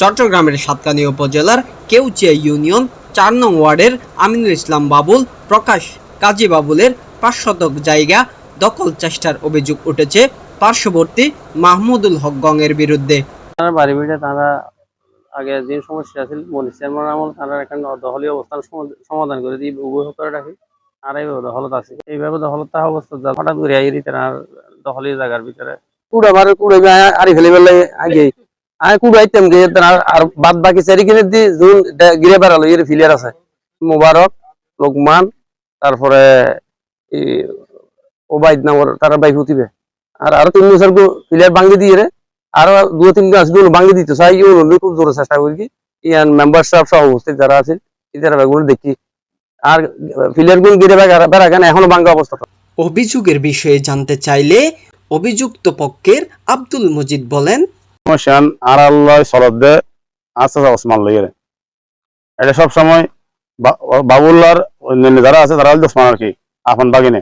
চট্টগ্রামের সাতকানী উপজেলার কেউচিয়া ইউনিয়ন চার নং ওয়ার্ডের আমিনুল ইসলাম বাবুল প্রকাশ কাজী বাবুলের পাঁচ শতক জায়গা দখল চেষ্টার অভিযোগ উঠেছে পার্শ্ববর্তী মাহমুদুল হক গংয়ের বিরুদ্ধে। তারা বাড়ি তারা আগে যে সমস্যা আছিল মনির চেয়ারম্যান আমল তারা এখন দহলীয় অবস্থান সমাধান করে দিয়ে উভয় করে রাখি। আর এই দহলত আছে। এইভাবে দহলত থাকা অবস্থা যা হঠাৎ করে আইরি তারা দহলীয় জায়গার ভিতরে কুড়া মারে কুড়ে আরি ফেলে বেলে আগে গে আর বাদ বাকি দি গিরে বেড়ালো ফিলিয়ার আছে। লোকমান, তারপরে নামর, তারা বাইক আর আরও তিন বছর ফিলিয়ার ভাঙ্গি দিয়ে রে। আরও দু তিনগুলো ভাঙ্গি দিতে ইউ খুব জোরে চেষ্টা করি কি, ইয়ান মেম্বারশিপ সহ উপস্থিত যারা আছেন ব্যাগগুলো দেখি। আর ফিলিয়ারগুলো গিরে বেড়া কেন, এখনও ভাঙ্গা অবস্থা অভিযোগের বিষয়ে জানতে চাইলে অভিযুক্ত পক্ষের আব্দুল মজিদ বলেন সমস্যান আর আল্লাহ সরদ দে আস্তে আস্তে ওসমান লইয়ে এটা সব সময় বাবুল্লার অন্যান্য যারা আছে, তারা হল ওসমান আর কি, আপন বাগিনে।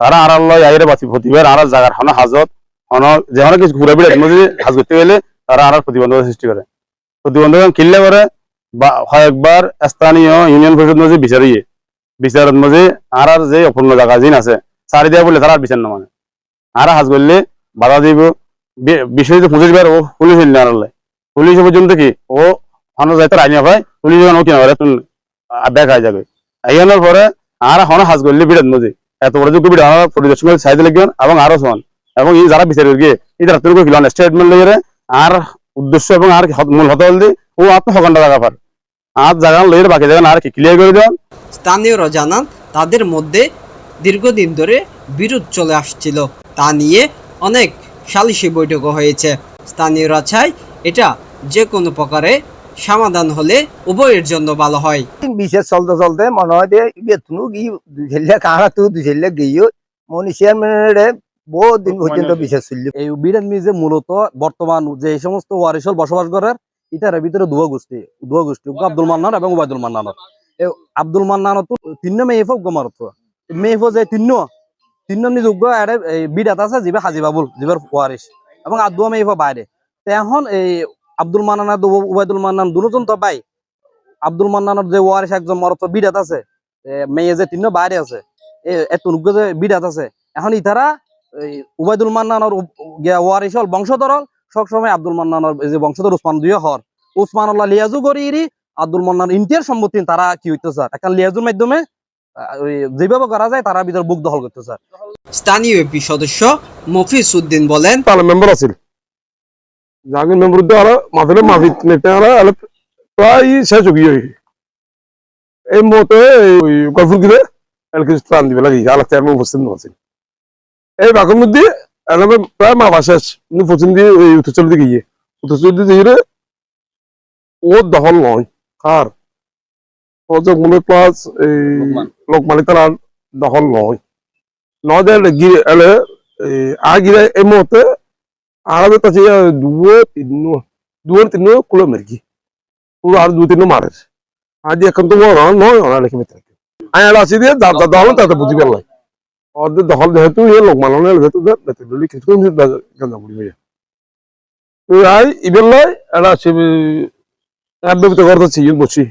তারা আর আল্লাহ আইরে বাতি প্রতিবার আর জায়গার হন, হাজত হন যেমন কিছু ঘুরে বেড়ে মধ্যে হাজ করতে গেলে তারা আর প্রতিবন্ধকতা সৃষ্টি করে। প্রতিবন্ধক কিনলে করে বা, কয়েকবার স্থানীয় ইউনিয়ন পরিষদ মধ্যে বিচারিয়ে বিচারের মধ্যে আর আর যে অপূর্ণ জায়গা জিন আছে সারি দেওয়া বলে তারা আর বিচার না মানে। আর হাজ করলে বাধা দিব বি- বিষয় যে পুঁজির ও পুলিশ না আল্লাহ পুলিশ পর্যন্ত কি, ও হন যাইতে আইনি হয় পুলিশ ও কিনা করে তুমি ব্যাগ আই যাবে। আইয়ানোর পরে আর হন হাজ করলে বিরাট মজি। এত বড় যোগ্য বিড়া পরিদর্শন করে সাইড লাগবেন এবং আরও সমান এবং এই যারা বিচার গিয়ে এই যারা তুই কিলো স্টেটমেন্ট লইরে আর উদ্দেশ্য এবং আর মূল হতে হল দি, ও আপনি হকান্ডা জায়গা পার আর জায়গা লইরে বাকি জায়গা আর কি ক্লিয়ার করে দেন স্থানীয়রা জানান তাদের মধ্যে দীর্ঘদিন ধরে বিরোধ চলে আসছিল। তা নিয়ে অনেক সালিশি বৈঠকও হয়েছে। স্থানীয়রা চায় এটা যে কোনো প্রকারে সমাধান হলে উভয়ের জন্য ভালো হয়। বিশেষ চলতে চলতে মনে হয় যে বেতনু গিয়ে কাহা তুই দুই ছেলে গিয়ে মনীষিয়ার মেরে বহুত দিন পর্যন্ত বিশেষ চলল এই বিরাট মিউজে মূলত বর্তমান যে সমস্ত ওয়ারিসল বসবাস করার ইটার ভিতরে দুয়া গোষ্ঠী দুয়া গোষ্ঠী আব্দুল মান্নান এবং উবায়দুল মান্নান। আব্দুল মান্নান তো তিন মেয়ে ফোক গমারত। মেয়ে ফো যে তিন তিন নিযোগ্য আরে এই বিরাট আছে, যিবা হাজি বাবুল যিবার ওয়ারিস এবং আদুয়া মেয়ে ফো বাইরে তো এখন এই আব্দুল মান্নান উবায়দুল মান্নান দুজন তো পাই আব্দুল মান্নানের যে ওয়ারিস একজন মরত বিরাট আছে। মেয়ে যে তিন বাইরে আছে। এত যে বিরাট আছে। এখন ইতারা এই উবায়দুল মান্নানর ওয়ারিসল বংশধরল সবসময় আব্দুল মান্নানর যে বংশধর উসমান দুই হর উসমান আল্লাহ লিয়াজু করি আব্দুল মান্নান ইন্টিয়ার সম্মতি তারা কি হইতে স্যার এখন লিয়াজুর মাধ্যমে যেভাবে করা যায় তারা ভিতর বুক দখল করতে স্যার স্থানীয় এপি সদস্য মফিজ উদ্দিন বলেন তাহলে মেম্বার আছিল। জাহাঙ্গীর মেম্বার দ্বারা মাথায় মাফিক নেতা আলা প্রায় শেষ গিয়ে এই মতে ওই গল্পুর গিরে এলকে ত্রাণ দিবে লাগি আলাদা চেয়ারম্যান উপস্থিত আছিল এই বাকের মধ্যে এলামে প্রায় মা শেষ পশ্চিম দিয়ে ওই উত্তর চল গিয়ে উত্তর চল দিয়ে ও দখল নয়। কার? যে মনে প্লাস এই লোকমানি তারা দখল নয় নয় গিয়ে এলে আগিরে এই মুহূর্তে আমাদের কাছে দুয়ো তিন দুয়ো তিন কুলো মেরকি পুরো আর দু তিন মারের আজ এখন তো বড় নয় ওরা লেখে মেতে আমি আর আসি দিয়ে যা যা দখল তাতে বুঝি পেলাই ওদের দখল যেহেতু ইয়ে লোক মালানো যেহেতু কিছু গাঁজা পড়ি হয়ে আই ইবেল লয় এটা সে ব্যবহৃত করতেছি ইয়ে বসি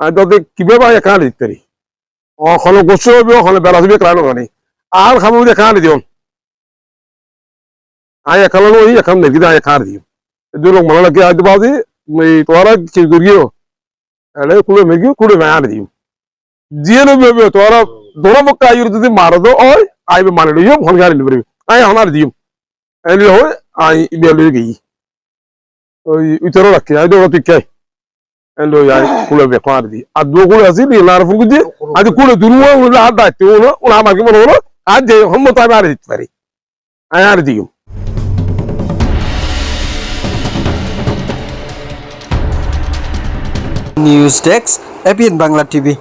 আমি তোদের কীভাবে এখানে দিতে পারি ওখানে গোস্ব হবে ওখানে বেলা হবে কেন গানি আর খাব এখানে দিও আয় একাল ওই একাল নেকি আয় কার দিও দুই লোক মনে লাগে আজ বাদি এই তোরা কি করিও এলে কুড়ে মেগি কুড়ে মার দিও জিয়ে নো বেবে তোরা দোনো বক্কা আইর যদি মার দো ওই আই বে মানে লিও ফোন গাড়ি লিবরে আয় হনার দিও এলি হয়, আই বেলে গই। ওই উতরো রাখি আই দো পিকাই এলো আর দো কুড়ে আছে নি লার ফুগু দি আজ কুড়ে দুনুয়া উলা দাইতে ওনো ওনা মাগি মনে হলো আজ যে হম তাই মারি দিতে পারি আয় আর দিও news desk APN Bangla TV